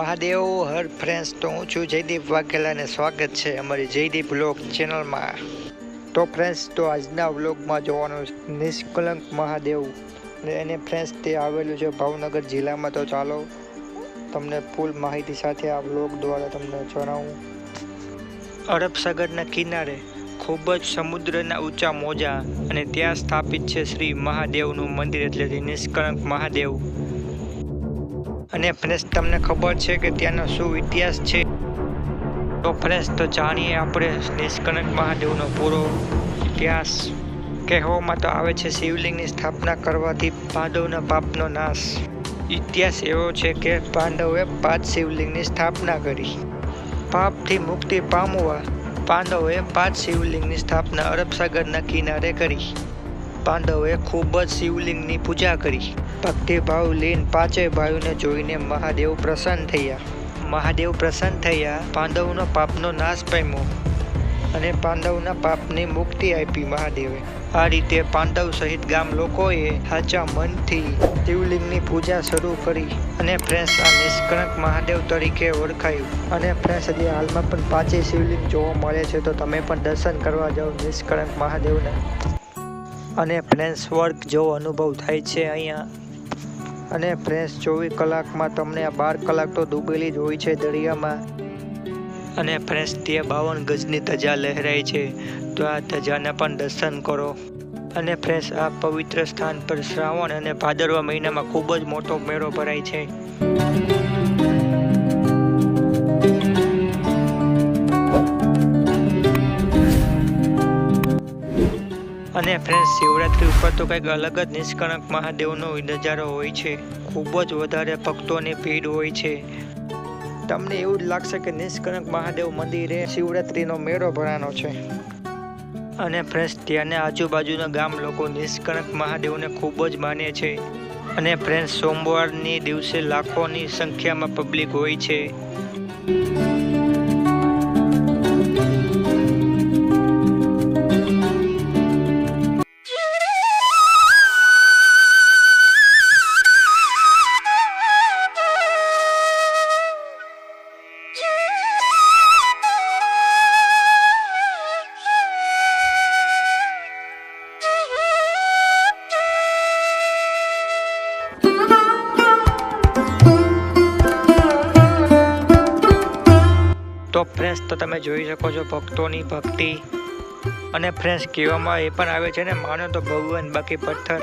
Mahadev, her friends, તો હું છું જયદીપ વાઘેલા અને સ્વાગત છે અમારી જયદીપ બ્લોગ ચેનલમાં. તો ફ્રેન્ડ્સ, તો આજના વ્લોગમાં જોવાનું નિષ્કલંક મહાદેવ એને ફ્રેન્ડ્સ, તે આવેલું છે ભાવનગર જિલ્લામાં. તો ચાલો તમને ફૂલ માહિતી સાથે આ વ્લોગ દ્વારા તમને જણાવું. અરબ સાગરના કિનારે ખૂબ જ સમુદ્રના ઊંચા મોજા અને ત્યાં સ્થાપિત છે શ્રી મહાદેવનું મંદિર એટલે નિષ્કલંક મહાદેવ. અને ફ્રેન્ડ્સ તમને ખબર છે કે ત્યાંનો શું ઇતિહાસ છે. તો ફ્રેન્ડ્સ તો જાણીએ આપણે નિષ્કલંક મહાદેવનો પૂરો ઇતિહાસ. કહેવામાં તો આવે છે શિવલિંગની સ્થાપના કરવાથી પાંડવના પાપનો નાશ. ઇતિહાસ એવો છે કે પાંડવે પાંચ શિવલિંગની સ્થાપના કરી. પાપથી મુક્તિ પામવા પાંડવોએ પાંચ શિવલિંગની સ્થાપના અરબસાગરના કિનારે કરી. પાંડવોએ ખૂબ જ શિવલિંગની પૂજા કરી. ભક્તિભાવ લીન પાંચેય ભાઈઓને જોઈને મહાદેવ પ્રસન્ન થયા. મહાદેવ પ્રસન્ન થયા, પાંડવનો પાપનો નાશ પામ્યો અને પાંડવના પાપની મુક્તિ આપી મહાદેવે. આ રીતે પાંડવ સહિત ગામ લોકોએ સાચા મનથી શિવલિંગની પૂજા શરૂ કરી અને ફ્રેન્ડ્સ આ મહાદેવ તરીકે ઓળખાયું. અને ફ્રેન્ડ્સ હજી હાલમાં પણ પાંચેય શિવલિંગ જોવા મળે છે, તો તમે પણ દર્શન કરવા જાઓ નિષ્કળંક મહાદેવના. અને ફ્રેન્ડ્સ, વર્ક જેવો અનુભવ થાય છે અહીંયા. અને ફ્રેન્સ ચોવીસ કલાકમાં તમને આ બાર કલાક તો ડૂબેલી જ હોય છે દરિયામાં. અને ફ્રેન્સ તે બાવન ગજની ધજા લહેરાય છે. તો આ ધજાના પણ દર્શન કરો. અને ફ્રેન્સ આ પવિત્ર સ્થાન પર શ્રાવણ અને ભાદરવા મહિનામાં ખૂબ જ મોટો મેળો ભરાય છે. અને ફ્રેન્ડ્સ શિવરાત્રી ઉપર તો કંઈક અલગ જ નિષ્કણક મહાદેવનો નજારો હોય છે. ખૂબ જ વધારે ભક્તોની ભીડ હોય છે. તમને એવું જ લાગશે કે નિષ્કણક મહાદેવ મંદિરે શિવરાત્રીનો મેળો ભરાનો છે. અને ફ્રેન્ડ્સ ત્યાંના આજુબાજુના ગામ લોકો નિષ્કણક મહાદેવને ખૂબ જ માને છે. અને ફ્રેન્ડ્સ સોમવારની દિવસે લાખોની સંખ્યામાં પબ્લિક હોય છે. તો ફ્રેન્ડ્સ તો તમે જોઈ શકો છો ભક્તોની ભક્તિ. અને ફ્રેન્ડ્સ કહેવામાં એ પણ આવે છે ને, માનો તો ભગવાન બાકી પથ્થર.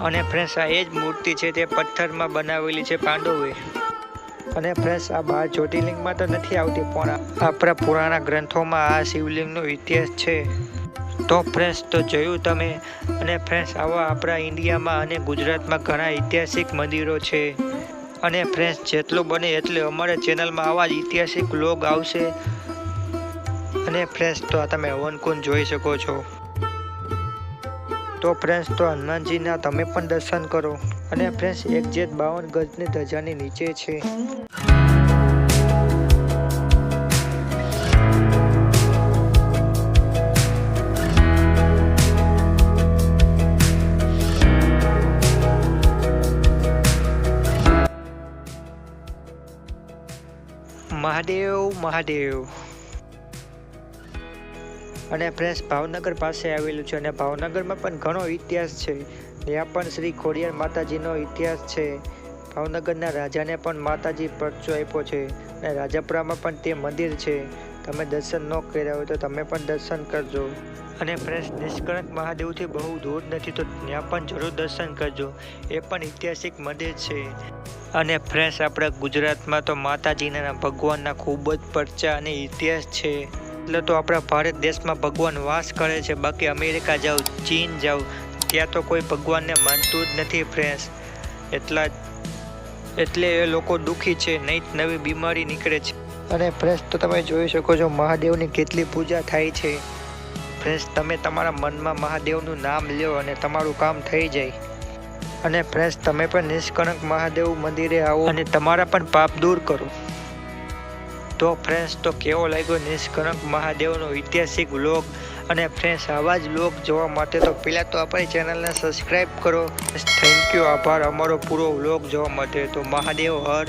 અને ફ્રેન્ડ્સ આ એ જ મૂર્તિ છે તે પથ્થરમાં બનાવેલી છે પાંડવે અને ફ્રેન્ડ્સ આ બાર જ્યોતિર્લિંગમાં તો નથી આવતી, પણ આપણા પુરાણા ગ્રંથોમાં આ શિવલિંગનો ઇતિહાસ છે. તો ફ્રેન્ડ્સ તો જોયું તમે, અને ફ્રેન્ડ્સ આવા આપણા ઇન્ડિયામાં અને ગુજરાતમાં ઘણા ઐતિહાસિક મંદિરો છે. અને ફ્રેન્ડ્સ જેટલું બને એટલે અમારે ચેનલમાં આવા જ ઐતિહાસિક લોગ આવશે. અને ફ્રેન્ડ્સ તો આ તમે હવનકુંડ જોઈ શકો છો. તો ફ્રેન્ડ્સ તો હનુમાનજીના તમે પણ દર્શન કરો. અને ફ્રેન્ડ્સ એક જેટ બાવન ગજની ધજાની નીચે છે. મહાદેવ મહાદેવ. અને ફ્રેન્ડ્સ ભાવનગર પાસે આવેલું છે અને ભાવનગરમાં પણ ઘણો ઇતિહાસ છે. ત્યાં પણ શ્રી ખોડિયાર માતાજીનો ઇતિહાસ છે. ભાવનગરના રાજાને પણ માતાજી પરચો આપ્યો છે અને રાજાપુરામાં પણ તે મંદિર છે. તમે દર્શન ન કર્યા હોય તો તમે પણ દર્શન કરજો. અને ફ્રેન્ડ્સ નિષ્કળંક મહાદેવથી બહુ દૂર નથી તો ત્યાં પણ જરૂર દર્શન કરજો. એ પણ ઐતિહાસિક મંદિર છે. અને ફ્રેન્ડ્સ આપણા ગુજરાતમાં તો માતાજીના ભગવાનના ખૂબ જ પરચા અને ઇતિહાસ છે. એટલે તો આપણા ભારત દેશમાં ભગવાન વાસ કરે છે. બાકી અમેરિકા જાઓ, ચીન જાઓ, ત્યાં તો કોઈ ભગવાનને માનતું જ નથી ફ્રેન્ડ્સ એટલા એટલે એ લોકો દુઃખી છે. નહીં, નવી બીમારી નીકળે છે. અને ફ્રેન્ડ્સ તો તમે જોઈ શકો છો, મહાદેવની કેટલી પૂજા થાય છે. ફ્રેન્ડ્સ તમે તમારા મનમાં મહાદેવનું નામ લ્યો અને તમારું કામ થઈ જાય. અને ફ્રેન્ડ્સ તમે પણ નિષ્કણક મહાદેવ મંદિરે આવો અને તમારા પણ પાપ દૂર કરો. તો ફ્રેન્ડ્સ તો કેવો લાગ્યો નિષ્કણક મહાદેવનો ઐતિહાસિક વ્લોગ અને ફ્રેન્ડ્સ આવા જ વ્લોગ જોવા માટે તો પહેલાં તો આપણી ચેનલને સબસ્ક્રાઈબ કરો. થેન્ક યુ, આભાર, અમારો પૂરો વ્લોગ જોવા માટે. તો મહાદેવ હર.